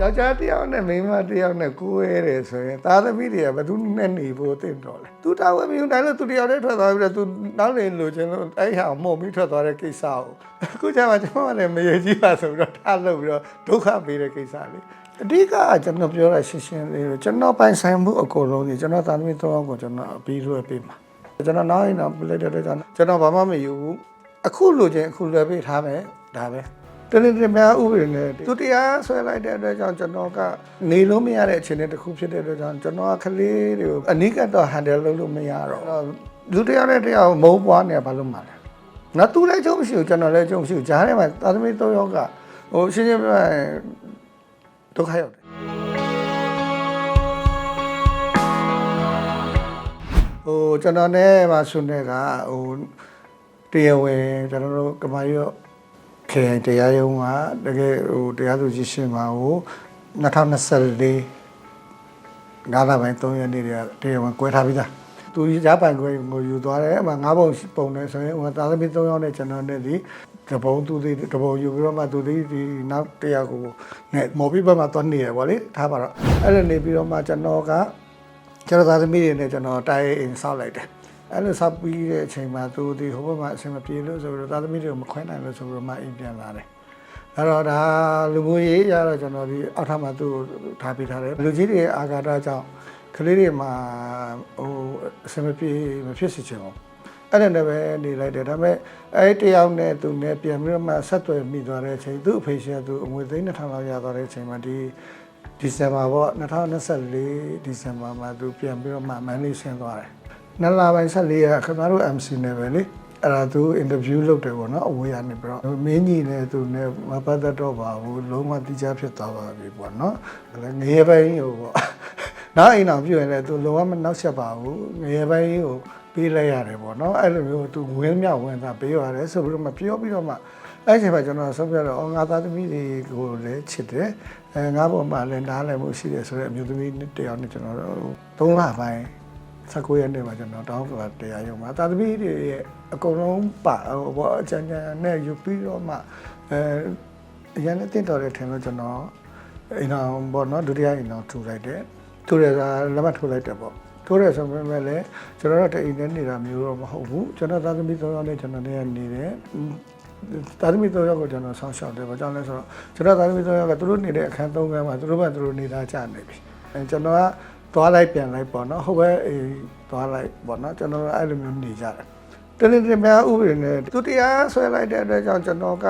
ယောက်ျားတစ်ယောက်နဲ့မိန်းမတစ်ယောက်နဲ့ကိုယ်ရဲတယ်ဆိုရင်သားသမီးတွေကဘယ်သူနဲ့နေဖို့တင့်တော်လဲသူတောင်းဝမယူနိုင်လို့သူတစ်ယောက်တည်းထွက်သွားပြီးတော့သူနောက်နေလို့ချင်းလို့အဲ့ဟာမှုံပြီးထွက်သွားတဲ့ကိစ္စကိုအခုကျမှကျွန်တော်ကလည်းမရကြီးပါဆိုပြီးတော့ထားလို့ပြီးတော့ဒုက္ခပေးတဲ့ကိစ္စလေးအဓိကကျွန်တော်ပြောရရှင်းရှင်းလေးလို့ကျွန်တော်ပိုင်ဆိုင်မှုအကုန်လုံးကြီးကျွန်တော်သားသမီးသုံးယောက်ကိုကျွန်တော်အပြီးလွှဲပေးမှာကျွန်တော်နောက်ရင်တော့ပြလိုက်တဲ့အတွက်ကြောင့်ကျွန်တော်ဘာမှမယူဘူးအခုလိုချင်းအခုလွှဲပေးထားမယ်ဒါပဲ တနေ့တည်းများဥပဒေနဲ့သူတရားဆွဲလိုက်တဲ့အတွက်ကြောင့်ကျွန်တော်ကနေလို့မရတဲ့အခြေအနေတစ်ခုဖြစ်တဲ့အတွက်ကြောင့်ကျွန်တော်ကကလေးတွေကိုအနိကတော့ handle လုပ်လို့မရတော့လူတရားနဲ့တရားကိုမုန်းပွားနေဘာလို့မှလဲငါသူလည်းကြုံမရှိဘူးကျွန်တော်လည်းကြုံမရှိဘူးဂျားထဲမှာသာသမီ၃ယောက်ကဟိုရှင်းရှင်းပြောရရင်ဒုက္ခရောက်တယ်ဟိုကျွန်တော်နဲ့မှာဆွတဲ့ကဟိုတရားဝင်ကျွန်တော်တို့ကမာရော့ ခရိုင်တရားရုံးကတကယ်ဟိုတရားသူကြီးရှင်မှာဟို2024ငါးလပိုင်း3ရက်နေ့တည်းကတရားဝင်ကွဲထားပြီးသားသူရပိုင်ခွင့်ကိုယူသွားတယ်အမှငါးပုံပုံနေဆိုရင်ဟိုသားသမီး3ယောက်နဲ့ကျွန်တော်နဲ့ဒီတပုံသူဒီတပုံယူပြီးတော့မှသူဒီဒီနောက်တရားကိုနဲ့မော်ပြီးဘက်မှာသွားနေရပေါ့လေထားပါတော့အဲ့လိုနေပြီးတော့မှကျွန်တော်ကကျွန်တော်သားသမီးတွေနဲ့ကျွန်တော်တိုင်းအိမ်ဆောက်လိုက်တယ် အဲ့လိုစပ်ပြီးတဲ့အချိန်မှာသူဒီဟိုဘက်မှာအဆင်မပြေလို့ဆိုပြီးတော့သားသမီးတွေကိုမခွဲနိုင်လို့ဆိုပြီးတော့မှအိမ်ပြန်လာတယ်။အဲ့တော့ဒါလူမျိုးရေးရတော့ကျွန်တော်ဒီအောက်ထပ်မှာသူ့ကိုထားပေးထားတယ်။လူကြီးတွေရဲ့အာဃာတကြောင့်ကလေးတွေမှာဟိုအဆင်မပြေမဖြစ်စေချင်ဘူး။အဲ့ဒါနဲ့ပဲနေလိုက်တယ်ဒါပေမဲ့အဲ့တယောက်နဲ့သူနဲ့ပြန်ပြီးတော့မှဆက်သွယ်မိသွားတဲ့အချိန်သူ့အဖေရှင်ကသူအငွေသိန်း2000လောက်ရသွားတဲ့အချိန်မှာဒီဒီဇင်ဘာပေါ့2024ဒီဇင်ဘာမှာသူပြန်ပြီးတော့မှမန်လေးဆင်းသွားတယ်။ နလာပိုင်း14ရက်ခင်ဗျားတို့ MC နဲ့ပဲလေအဲ့ဒါသူ interview လုပ်တယ်ပေါ့နော်အဝေးရနေပြီးတော့မင်းကြီးနဲ့သူနဲ့မပတ်သက်တော့ပါဘူးလုံးဝတိကျဖြစ်သွားပါပြီပေါ့နော်အဲ့ဒါငရေပိုင်းဟိုပေါ့နောက်အိမ်အောင်ပြုရင်လည်းသူလုံးဝမနောက်ဆက်ပါဘူးငရေပိုင်းဟိုပေးလိုက်ရတယ်ပေါ့နော်အဲ့လိုမျိုးသူဝင်းမြောက်ဝင်းသားပေးရတယ်ဆိုပြီးတော့မှပြောပြီးတော့မှအဲ့ဒီမှာကျွန်တော်ဆုံးပြတော့အော်ငါသားသမီးတွေကိုလည်းချစ်တယ်အဲငါဘောမှာလည်းနားလည်မှုရှိတယ်ဆိုတော့အမျိုးသမီးတစ်ယောက်နဲ့ကျွန်တော်တို့၃လပိုင်း 19ရက်နေ့မှာကျွန်တော်တောင်းဆိုတာတရားရုံးမှာတာသမီတွေရဲ့အကုန်လုံးပါဟိုဘောအချမ်းချမ်းနဲ့ယူပြီးတော့မှအဲအရင်နဲ့တင့်တော်တဲ့ထင်လို့ကျွန်တော်အိမ်တော်ဘောနော်ဒုတိယအိမ်တော်ထူလိုက်တယ်ထူတယ်ကလက်မှတ်ထိုးလိုက်တယ်ပေါ့ထိုးတယ်ဆိုပေမဲ့လည်းကျွန်တော်တို့တအိမ်နဲ့နေတာမျိုးတော့မဟုတ်ဘူးကျွန်တော်သားသမီး၃ယောက်နဲ့ကျွန်တော်နဲ့နေတယ်တာသမီ၃ယောက်ကိုကျွန်တော်ဆောင်းရှောက်တယ်ဘာကြောင့်လဲဆိုတော့ကျွန်တော်သားသမီး၃ယောက်ကသူတို့နေတဲ့အခန်း၃ခန်းမှာသူတို့ကသူတို့နေတာကြနေပြီအဲကျွန်တော်က သွားလိုက်ပြန်လိုက်ပေါ့နော်ဟုတ်ပဲအေးသွားလိုက်ပေါ့နော်ကျွန်တော်တို့အဲ့လိုမျိုးနေကြတယ်တနေ့တည်းများဥပဒေနဲ့သူတရားဆွဲလိုက်တဲ့အတွက်ကြောင့်ကျွန်တော်က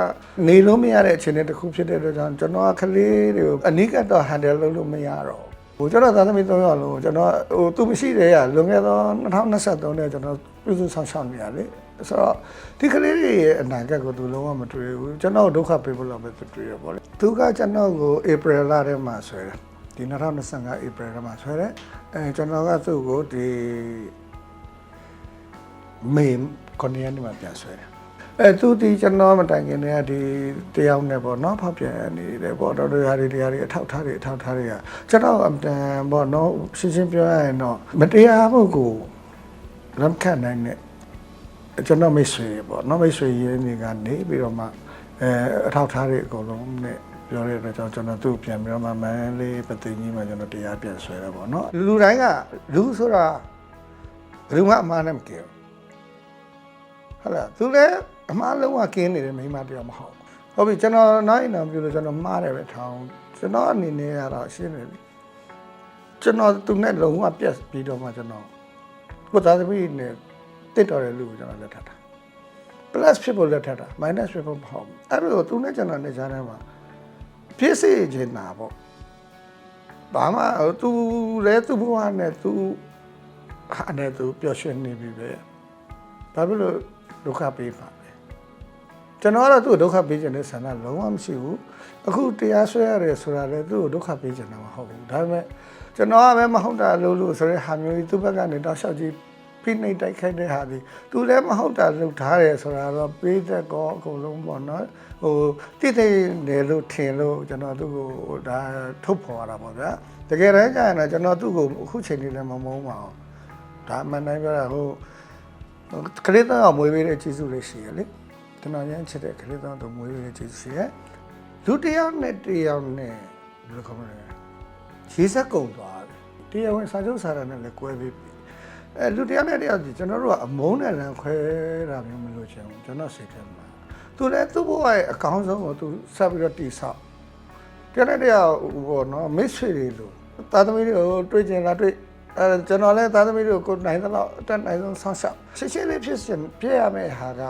နေလို့မရတဲ့အခြေအနေတစ်ခုဖြစ်တဲ့အတွက်ကြောင့်ကျွန်တော်ကကလေးတွေကိုအနိကတော့ handle လုပ်လို့မရတော့ဘူးဟိုကျွန်တော်သားသမီး၃ယောက်လုံးကျွန်တော်ဟိုသူမရှိတဲ့ရလွန်ခဲ့သော2023နဲ့ကျွန်တော်ပြုစုဆောင်ရှောက်နေရလေဆိုတော့ဒီကလေးတွေရဲ့အနာဂတ်ကိုသူလုံးဝမတွေ့ဘူးကျွန်တော်ဒုက္ခပေးဖို့လောက်ပဲသူတွေ့ရပါလေသူကကျွန်တော်ကို April လထဲမှာဆွဲတယ် ဒီ2025 April ထဲမှာဆွဲတယ်အဲကျွန်တော်ကသူ့ကိုဒီမေ9ရက်နေ့မှာပြန်ဆွဲတယ်အဲသူဒီကျွန်တော်မတိုင်ခင်တည်းကဒီတယောက်နဲ့ပေါ့နော်ဖောက်ပြန်နေတယ်ပေါ့တော်တော်ရာတွေတရားတွေအထောက်ထားတွေအထောက်ထားတွေကကျွန်တော်အမှန်ပေါ့နော်ရှင်းရှင်းပြောရရင်တော့မတရားမှုကိုလက်ခံနိုင်တဲ့ကျွန်တော်မိတ်ဆွေပေါ့နော်မိတ်ဆွေရင်းတွေကနေပြီးတော့မှအဲအထောက်ထားတွေအကုန်လုံးနဲ့ ပြောတဲ့အတွက်ကြောင့်ကျွန်တော်သူ့ကိုပြန်ပြီးတော့မှမန်းလေးပသိမ်ကြီးမှာကျွန်တော်တရားပြန်ဆွဲရပါတော့လူတိုင်းကလူဆိုတာဘယ်သူမှအမှားနဲ့မကင်းဘူးဟုတ်လားသူလည်းအမှားလုံးဝကင်းနေတယ်မိန်းမတရားမဟုတ်ဘူးဟုတ်ပြီကျွန်တော်နိုင်အောင်ပြောလို့ကျွန်တော်မှားတယ်ပဲထောင်းကျွန်တော်အနေနဲ့ကတော့ရှင်းနေပြီကျွန်တော်သူနဲ့လုံးဝပြက်ပြီးတော့မှကျွန်တော်ကိုသားသမီးနဲ့တစ်တော်တဲ့လူကိုကျွန်တော်လက်ထပ်တာ plus ဖြစ်ဖို့လက်ထပ်တာ minus ဖြစ်ဖို့မဟုတ်ဘူးအဲ့လိုသူနဲ့ကျွန်တော်နဲ့ကြားထဲမှာ ဖြစ်စေချင်တာပေါ့ဘာမှသူလဲသူဘဝနဲ့သူဟာနဲ့သူပျော်ရွှင်နေပြီပဲဘာဖြစ်လို့ဒုက္ခပေးပါလဲကျွန်တော်ကတော့သူ့ကိုဒုက္ခပေးခြင်းနဲ့ဆန္ဒလုံးဝမရှိဘူးအခုတရားဆွဲရတယ်ဆိုတာလေသူ့ကိုဒုက္ခပေးခြင်းတော့မဟုတ်ဘူးဒါပေမဲ့ကျွန်တော်ကပဲမဟုတ်တာလို့လို့ဆိုရဲဟာမျိုးကြီးသူ့ဘက်ကနေတောက်လျှောက်ကြီး ဖိနှိပ်တိုက်ခိုက်တဲ့ဟာဒီသူလည်းမဟုတ်တာလုပ်ထားတယ်ဆိုတာတော့ပေးသက်ကောအကုန်လုံးပေါ့နော်ဟိုတိတိနေလို့ထင်လို့ကျွန်တော်သူ့ကိုဒါထုတ်ဖော်ရတာပေါ့ဗျာတကယ်တမ်းကျရင်တော့ကျွန်တော်သူ့ကိုအခုချိန်လေးလည်းမမုန်းပါဘူးဒါအမှန်တိုင်းပြောတာဟိုကလေးသားကမွေးပေးတဲ့ကျေးဇူးလေးရှိရလေကျွန်တော်ရမ်းချစ်တဲ့ကလေးသားတို့မွေးပေးတဲ့ကျေးဇူးရှိရလူတစ်ယောက်နဲ့တစ်ယောက်နဲ့ယ်လိုခေါ်မလဲရေးဆက်ကုံသွားတယ်တရားဝင်စာချုပ်စာတမ်းနဲ့လည်းကွဲပြီးပြီ အဲလူတရားနဲ့တရားကြီးကျွန်တော်တို့ကအမုန်းနဲ့လမ်းခွဲတာမျိုးမလို့ချင်ဘူးကျွန်တော်စိတ်ထဲမှာသူလည်းသူ့ဘဝရဲ့အကောင်းဆုံးကိုသူဆက်ပြီးတော့တည်ဆောက်တရားနဲ့တရားဟိုနော်မိတ်ဆွေတွေလို့တာသမီတွေကိုတွေ့ကျင်လာတွေ့အဲကျွန်တော်လည်းသားသမီးတွေကိုနိုင်သလောက်အတက်နိုင်ဆုံးဆောင်းရှောက်ရှင်းရှင်းလေးဖြစ်စဉ်ပြည့်ရမယ့်ဟာက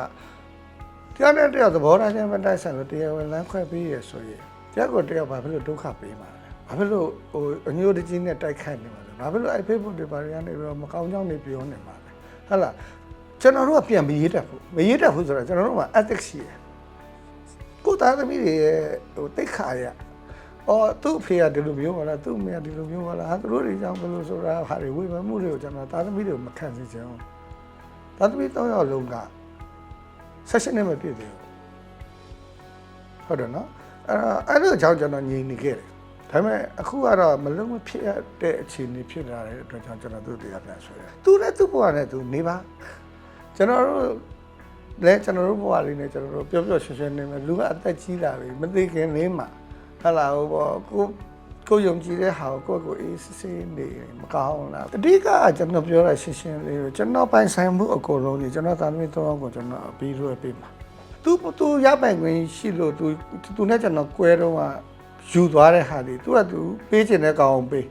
တရားနဲ့တရားသဘောထားချင်းမတိုက်ဆိုင်လို့တရားဝင်လမ်းခွဲပြီးရဆိုရင်တရားကိုတရားဘာဖြစ်လို့ဒုက္ခပေးမှာလဲ ဘာဖြစ်လို့ဟိုအညိုတကြီးနဲ့တိုက်ခိုက်နေမှာလဲဘာဖြစ်လို့အဲ့ Facebook တွေဘာတွေကနေပြီးတော့မကောင်းကြောင်းတွေပြောနေမှာလဲဟုတ်လားကျွန်တော်တို့ကပြန်မရေးတတ်ဘူးမရေးတတ်ဘူးဆိုတော့ကျွန်တော်တို့က ethics ရှိတယ်ကိုယ်သားသမီးတွေရဲ့ဟိုတိတ်ခါရအော်သူ့အဖေကဒီလိုမျိုးပါလားသူ့အမေကဒီလိုမျိုးပါလားဟာသူတို့တွေကြောင့်ဘယ်လိုဆိုတာဟာတွေဝေဖန်မှုတွေကိုကျွန်တော်သားသမီးတွေကိုမခံစေချင်ဘူးသားသမီး၃ယောက်လုံးကဆက်ရှင်နဲ့မပြည့်သေးဘူးဟုတ်တယ်နော်အဲ့တော့အဲ့လိုကြောင့်ကျွန်တော်ငြိမ်နေခဲ့တယ် ဒါပေမဲ့အခုကတော့မလုံးမဖြစ်ရတဲ့အခြေအနေဖြစ်လာတဲ့အတွက်ကြောင့်ကျွန်တော်သူ့တရားပြန်ဆွဲတယ်သူလည်းသူ့ဘဝနဲ့သူနေပါကျွန်တော်တို့လဲကျွန်တော်တို့ဘဝလေးနဲ့ကျွန်တော်တို့ပျော်ပျော်ရွှင်ရွှင်နေမယ်လူကအသက်ကြီးလာပြီမသိခင်လေးမှာဟလာဟိုပေါ့ကိုကိုယုံကြည်တဲ့ဟာကိုကိုယ့်ကိုအေးစစ်စစ်နေမကောင်းလားအဓိကကျွန်တော်ပြောတာရှင်းရှင်းလေးကျွန်တော်ပိုင်ဆိုင်မှုအကုန်လုံးကြီးကျွန်တော်သားသမီးသုံးယောက်ကိုကျွန်တော်ပြီးရွယ်ပေးမှာသူသူရပိုင်ခွင့်ရှိလို့သူသူနဲ့ကျွန်တော်ကွဲတော့က ယူသွားတဲ့ဟာတွေသူကသူပေးချင်တဲ့ကောင်အောင်ပေး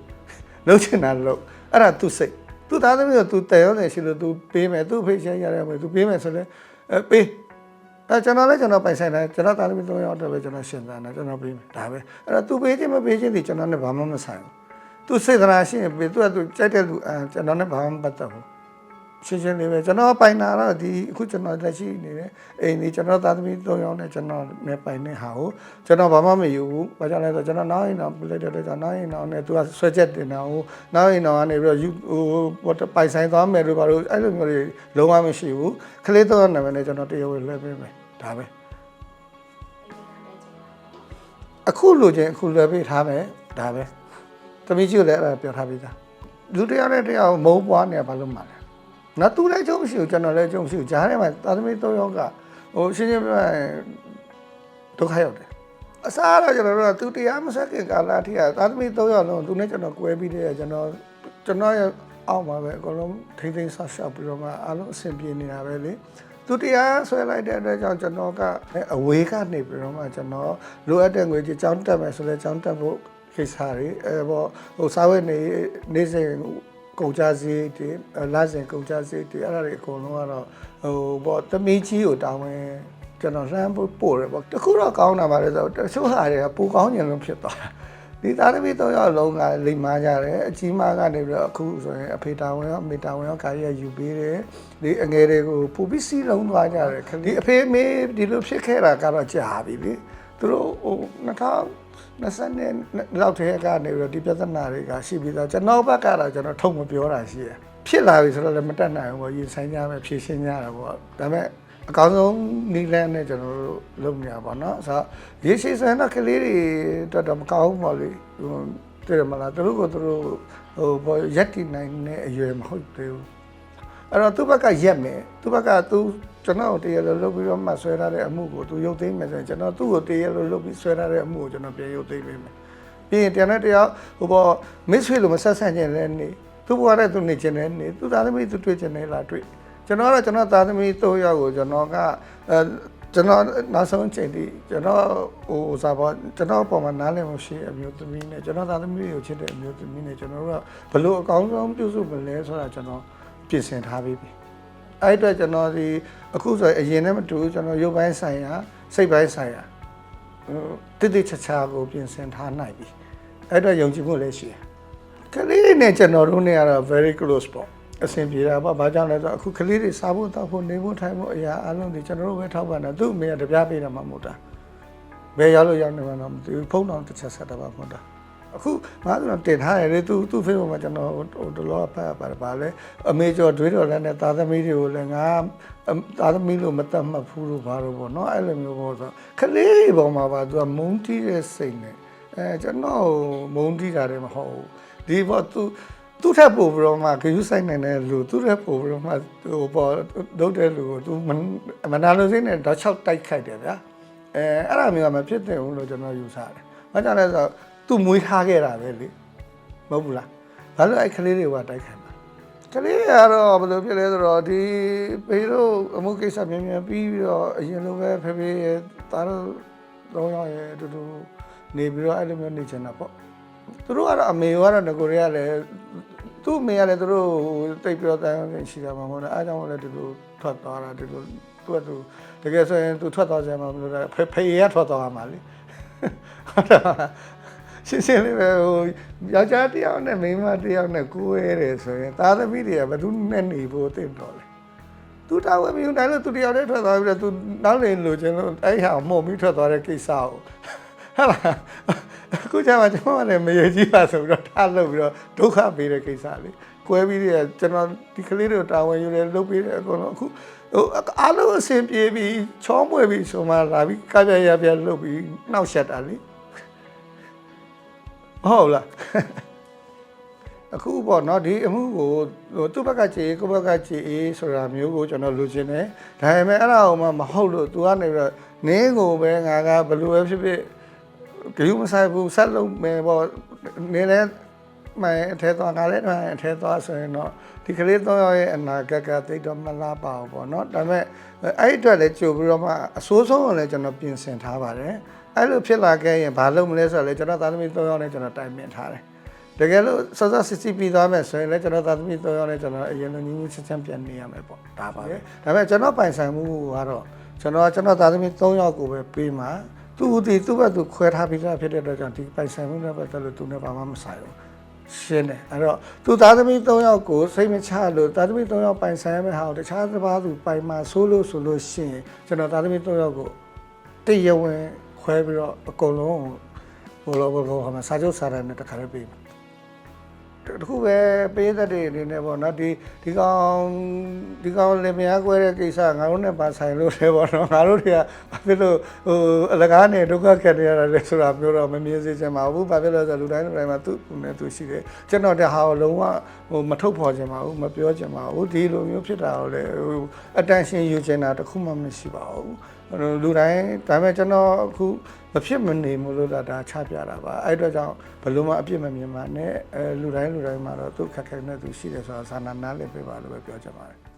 လုပ်ချင်တာလုပ်အဲ့ဒါသူစိတ်သူသားသမီးကသူတန်ရုံနဲ့ရှိလို့သူပေးမယ်သူဖိတ်ရှားရရမယ်သူပေးမယ်ဆိုလဲအဲပေးအဲကျွန်တော်လည်းကျွန်တော်ပိုင်ဆိုင်တယ်ကျွန်တော်သားသမီး၃ယောက်တော့ပဲကျွန်တော်ရှင်းတာနဲ့ကျွန်တော်ပေးမယ်ဒါပဲအဲ့ဒါသူပေးခြင်းမပေးခြင်းဒီကျွန်တော်နဲ့ဘာမှမဆိုင်ဘူးသူစိတ်သနာရှိရင်ပေးသူကသူကြိုက်တဲ့သူအဲကျွန်တော်နဲ့ဘာမှမပတ်သက်ဘူး ရှင်းရှင်းလေးပဲကျွန်တော်ပိုင်တာတော့ဒီအခုကျွန်တော်လက်ရှိနေတယ်အိမ်ဒီကျွန်တော်သားသမီး၃ယောက်နဲ့ကျွန်တော်နဲ့ပိုင်တဲ့ဟာကိုကျွန်တော်ဘာမှမယူဘူးဘာကြောင့်လဲဆိုတော့ကျွန်တော်နောက်ရင်တော့ပြလိုက်တဲ့အတွက်ကြောင့်နောက်ရင်တော့နဲ့ तू ကဆွဲချက်တင်တာကိုနောက်ရင်တော့ကနေပြီးတော့ယူဟိုပိုင်ဆိုင်သွားမယ်လို့ဘာလို့အဲ့လိုမျိုးတွေလုံးဝမရှိဘူးခလေးတော့နာမည်နဲ့ကျွန်တော်တရားဝင်လွှဲပေးမယ်ဒါပဲအခုလိုချင်းအခုလွယ်ပေးထားမယ်ဒါပဲသမီးကြီးကိုလည်းအဲ့ဒါပြောထားပြီးသားလူတစ်ယောက်နဲ့တစ်ယောက်မုန်းပွားနေဘာလို့မှလဲ နော်သူလည်းကြုံမရှိဘူးကျွန်တော်လည်းကြုံမရှိဘူးဂျားထဲမှာသာသမီ၃ယောက်ကဟိုရှင်းရှင်းပြောရင်ဒုက္ခရောက်တယ်အစားတော့ကျွန်တော်တို့ကသူတရားမဆက်ခင်ကာလအထိကသာသမီ၃ယောက်လုံးသူနဲ့ကျွန်တော်꿰ပြီးတဲ့ကျွန်တော်ကျွန်တော်ရဲ့အောက်မှာပဲအကုန်လုံးထိမ့်သိမ်းဆောက်ရှောက်ပြီးတော့မှအားလုံးအဆင်ပြေနေတာပဲလေသူတရားဆွဲလိုက်တဲ့အတွက်ကြောင့်ကျွန်တော်ကအဝေးကနေပြီးတော့မှကျွန်တော်လိုအပ်တဲ့ငွေကြီးចောင်းတက်မယ်ဆိုလဲចောင်းတက်ဖို့ကိစ္စတွေအဲပေါ့ဟိုစားဝတ်နေနေစဉ် ကုန်ကြစည်တွေလာစဉ်ကုန်ကြစည်တွေအဲ့ဒါတွေအကုန်လုံးကတော့ဟိုပေါ့တမီကြီးကိုတောင်းဝင်ကျွန်တော်လမ်းဖို့ပို့တယ်ပေါ့တခုတော့ကောင်းတာပါလေဆိုတော့တချို့ဟာတွေကပူကောင်းကျင်လို့ဖြစ်သွားတာဒီသားသမီး၃ယောက်လုံးကလိမ်မာကြတယ်အကြီးမားကနေပြီးတော့အခုဆိုရင်အဖေတာဝန်ရောအမေတာဝန်ရောကာရီရယူပေးတယ်ဒီအငယ်တွေကိုပူပြီးစီးလုံးသွားကြတယ်ဒီအဖေမေဒီလိုဖြစ်ခဲ့တာကတော့ကြာပြီလေသူတို့ဟို2000 20နဲ့လောက်ထဲကနေပြီးတော့ဒီပြဿနာတွေကရှိပြီးသားကျွန်တော်ဘက်ကတော့ကျွန်တော်ထုံမပြောတာရှိရဖြစ်လာပြီဆိုတော့လည်းမတက်နိုင်ဘူးပေါ့ရင်ဆိုင်ကြမယ်ဖြည့်ရှင်းကြတာပေါ့ဒါပေမဲ့အကောင်းဆုံးနီလန်းနဲ့ကျွန်တော်တို့လုပ်နေရပါတော့ဆိုတော့ရေရှိစံတော့ကလေးတွေတော်တော်မကောင်းဘူးပေါ့လေဟိုတကယ်မလားသူတို့ကသူတို့ဟိုဘောရက်တီနိုင်တဲ့အရွယ်မဟုတ်သေးဘူး အဲ့တော့သူ့ဘက်ကရက်မယ်သူ့ဘက်ကသူကျွန်တော်တရားလို့လုပ်ပြီးတော့မှဆွဲထားတဲ့အမှုကိုသူရုပ်သိမ်းမယ်ဆိုရင်ကျွန်တော်သူ့ကိုတရားလို့လုပ်ပြီးဆွဲထားတဲ့အမှုကိုကျွန်တော်ပြန်ရုပ်သိမ်းပေးမယ်ပြီးရင်တရားနဲ့တရားဟိုဘောမစ်ဆွေလို့မဆက်ဆံခြင်းလည်းနေသူ့ဘဝနဲ့သူနေခြင်းလည်းနေသူသားသမီးသူတွေ့ခြင်းလည်းလားတွေ့ကျွန်တော်ကတော့ကျွန်တော်သားသမီး၃ယောက်ကိုကျွန်တော်ကအဲကျွန်တော်နောက်ဆုံးချိန်ထိကျွန်တော်ဟိုစားပေါ်ကျွန်တော်ပုံမှာနားလည်မှုရှိအမျိုးသမီးနဲ့ကျွန်တော်သားသမီးကိုချစ်တဲ့အမျိုးသမီးနဲ့ကျွန်တော်တို့ကဘလို့အကောင်းဆုံးပြုစုမလဲဆိုတာကျွန်တော် ပြင်ဆင်ထားပြီးပြီအဲ့အတွက်ကျွန်တော်ဒီအခုဆိုရင်အရင်နဲ့မတူဘူးကျွန်တော်ရုပ်ပိုင်းဆိုင်ရာစိတ်ပိုင်းဆိုင်ရာဟိုတိတိချာချာကိုပြင်ဆင်ထားနိုင်ပြီအဲ့အတွက်ယုံကြည်မှုလည်းရှိတယ်ကလေးတွေနဲ့ကျွန်တော်တို့နဲ့ကတော့ very close ပေါ့အဆင်ပြေတာပေါ့ဘာကြောင့်လဲဆိုတော့အခုကလေးတွေစားဖို့တောက်ဖို့နေဖို့ထိုင်ဖို့အရာအလုံးတွေကျွန်တော်တို့ပဲထောက်ပံ့တာသူ့အမေကတပြားပေးတာမှမဟုတ်တာဘယ်ရောက်လို့ရောက်နေမှတော့မသိဘူးဖုန်းတော်တစ်ချက်ဆက်တာပါမဟုတ်တာ အခုငါတို့တင်ထားတယ်လေသူသူ့ Facebook မှာကျွန်တော်ဟိုတလောဖတ်ပါတယ်ဗာလဲအမေကျော်တွေးတော်လည်းနဲ့သားသမီးတွေကိုလည်းငါသားသမီးလို့မတတ်မှတ်ဘူးလို့ဘာလို့ပေါ့နော်အဲ့လိုမျိုးပေါ့ဆိုခလေးတွေပေါ်မှာပါသူကမုန်းတီးတဲ့စိတ်နဲ့အဲကျွန်တော်မုန်းတီးတာလည်းမဟုတ်ဘူးဒီပေါ့သူသူ့ထက်ပိုပြီးတော့မှဂရုစိုက်နိုင်တဲ့လူသူ့ထက်ပိုပြီးတော့မှဟိုပေါ်ဒုတ်တဲ့လူကိုသူမနာလို့စိတ်နဲ့တော့၆တိုက်ခိုက်တယ်ဗျာအဲအဲ့ဒါမျိုးကမဖြစ်သင့်ဘူးလို့ကျွန်တော်ယူဆတယ်ဘာကြောင့်လဲဆိုတော့ သူမွေးထားခဲ့တာပဲလေမဟုတ်ဘူးလားဘာလို့အဲ့ကလေးတွေကတိုက်ခိုက်မှာကလေးကတော့ဘယ်လိုဖြစ်လဲဆိုတော့ဒီပေတို့အမှုကိစ္စမြင်မြန်ပြီးပြီးတော့အရင်လိုပဲဖေဖေရဲ့တားတို့တော့ရရဲ့အတူတူနေပြီးတော့အဲ့လိုမျိုးနေချင်တာပေါ့သူတို့ကတော့အမေကတော့ငကိုတွေကလည်းသူ့အမေကလည်းသူတို့တိတ်ပြီးတော့တန်းနေရှိတာမှမဟုတ်ဘူးအားကြောင့်လည်းဒီလိုထွက်သွားတာဒီလိုသူကသူတကယ်ဆိုရင်သူထွက်သွားကြမှာမလို့ဖေဖေရထွက်သွားမှာလေဟုတ်တယ် ရှင်းရှင်းလေးပဲဟိုယောက်ျားတစ်ယောက်နဲ့မိန်းမတစ်ယောက်နဲ့ကိုယ်ရဲတယ်ဆိုရင်သားသမီးတွေကဘယ်သူနဲ့နေဖို့တင့်တော်လဲသူတာဝယ်ပြီးတိုင်းလို့သူတယောက်တည်းထွက်သွားပြီးတော့သူနောက်နေလို့ချင်းလို့အဲ့ဟာမှုတ်ပြီးထွက်သွားတဲ့ကိစ္စကိုဟုတ်လားအခုကျမှကျွန်တော်လည်းမရကြီးပါဆိုပြီးတော့ထားလို့ပြီးတော့ဒုက္ခပေးတဲ့ကိစ္စလေကွဲပြီးတော့ကျွန်တော်ဒီကလေးတို့တာဝန်ယူတယ်လုပ်ပြီးတယ်အကုန်လုံးအခုဟိုအားလုံးအဆင်ပြေပြီးချောမွေပြီးဆိုမှလာပြီးကပြရပြလုပ်ပြီးနှောက်ရှက်တာလေ ဟုတ်လားအခုပေါ့နော်ဒီအမှုကိုဟိုသူ့ဘက်ကကြည်ကိုယ့်ဘက်ကကြည်ဆိုတာမျိုးကိုကျွန်တော်လိုချင်တယ်ဒါပေမဲ့အဲ့ဒါကိုမှမဟုတ်လို့ तू ကနေပြီးတော့နင်းကိုပဲငါကဘယ်လိုပဲဖြစ်ဖြစ်ဂရုမဆိုင်ဘူးဆက်လုံးမယ်ပေါ့နေလဲမအထဲသွားငါလည်းအထဲသွားဆိုရင်တော့ဒီကလေးတော့ရဲ့အနာဂတ်ကသိတော့မလားပါဘူးပေါ့နော်ဒါပေမဲ့အဲ့အတွက်လည်းကြိုပြီးတော့မှအစိုးဆုံးကိုလည်းကျွန်တော်ပြင်ဆင်ထားပါတယ် အဲ့လိုဖြစ်လာခဲ့ရင်ဘာလုပ်မလဲဆိုတော့လေကျွန်တော်သားသမီး၃ယောက်နဲ့ကျွန်တော်တိုင်ပင်ထားတယ်တကယ်လို့စောစောစစ်စစ်ပြီးသွားမယ်ဆိုရင်လည်းကျွန်တော်သာသမီသုံးယောက်နဲ့ကျွန်တော်အရင်လိုညီညီချစ်ချမ်းပြန်နေရမယ်ပေါ့ဒါပါပဲဒါပေမဲ့ကျွန်တော်ပိုင်ဆိုင်မှုကတော့ကျွန်တော်ကျွန်တော်သာသမီသုံးယောက်ကိုပဲပေးမှာသူဒီသူ့ဘက်သူခွဲထားပြီးသားဖြစ်တဲ့အတွက်ကြောင့်ဒီပိုင်ဆိုင်မှုနဲ့ပတ်သက်လို့သူနဲ့ဘာမှမဆိုင်ဘူးရှင်းတယ်အဲ့တော့သူသားသမီး၃ယောက်ကိုစိတ်မချလို့သားသမီး၃ယောက်ပိုင်ဆိုင်ရမယ့်ဟာကိုတခြားတစ်ပါးသူပိုင်မှာဆိုးလို့ဆိုလို့ရှိရင်ကျွန်တော်သားသမီး၃ယောက်ကိုတရားဝင် ခွဲပြီးတော့အကုန်လုံးဟိုလိုဘယ်လိုဟိုမှာစာချုပ်စာတမ်းနဲ့တခါလေးပေးမယ်တခုပဲပေးသက်တွေအနေနဲ့ပေါ့နော်ဒီဒီကောင်ဒီကောင်လင်မယားကွဲတဲ့ကိစ္စငါတို့နဲ့ပါဆိုင်လို့လေပေါ့နော်ငါတို့တွေကဘာဖြစ်လို့ဟိုအလကားနဲ့ဒုက္ခခက်နေရတာလဲဆိုတာမျိုးတော့မမြင်စေချင်ပါဘူးဘာဖြစ်လို့လဲဆိုတော့လူတိုင်းလူတိုင်းမှာသူ့ကိုယ်နဲ့သူရှိတယ်ကျွန်တော်တဟာကိုလုံးဝဟိုမထုတ်ဖော်ချင်ပါဘူးမပြောချင်ပါဘူးဒီလိုမျိုးဖြစ်တာကိုလေဟို attention ယူချင်တာတခုမှမရှိပါဘူး လူတိုင်းဒါပေမဲ့ကျွန်တော်အခုမဖြစ်မနေမလို့ဒါချပြတာပါအဲ့အတွက်ကြောင့်ဘယ်လို့မှအပြစ်မမြင်ပါနဲ့အဲလူတိုင်းလူတိုင်းမှာတော့သူ့ခက်ခဲနဲ့သူရှိတယ်ဆိုတာသာနာနားလည်ပေးပါလို့ပဲပြောချင်ပါတယ်